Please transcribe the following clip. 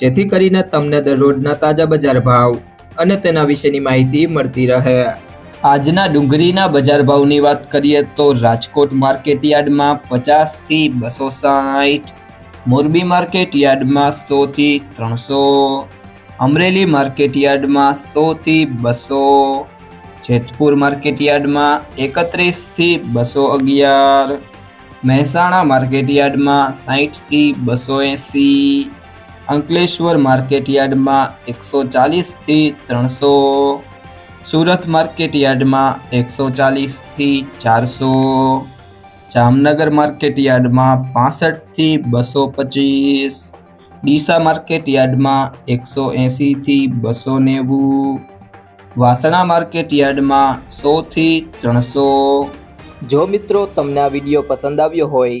જેથી કરીને તમને દરરોજના તાજા બજાર ભાવ અને તેના વિશેની માહિતી મળતી રહે. આજના ડુંગળીના બજાર ભાવની વાત કરીએ તો રાજકોટ માર્કેટ યાર્ડમાં પચાસથી બસો સાઠ, મોરબી માર્કેટ યાર્ડમાં સોથી ત્રણસો, અમરેલી માર્કેટ યાર્ડમાં સોથી બસો, જેતપુર માર્કેટ યાર્ડમાં એકત્રીસથી બસો અગિયાર, મહેસાણા માર્કેટ યાર્ડમાં સાહીઠથી બસો એંસી અંકલેશ્વર માર્કેટ યાર્ડમાં એકસો ચાલીસથી ત્રણસો, સુરત માર્કેટ યાર્ડમાં એકસો ચાલીસથી ચારસો, જામનગર માર્કેટ યાર્ડમાં પાસઠથી બસો પચીસ, ડીસા માર્કેટ યાર્ડમાં એકસો એંસીથી બસો નેવું, વાસણા માર્કેટ યાર્ડમાં સોથી ત્રણસો. જો મિત્રો તમને આ વીડિયો પસંદ આવ્યો હોય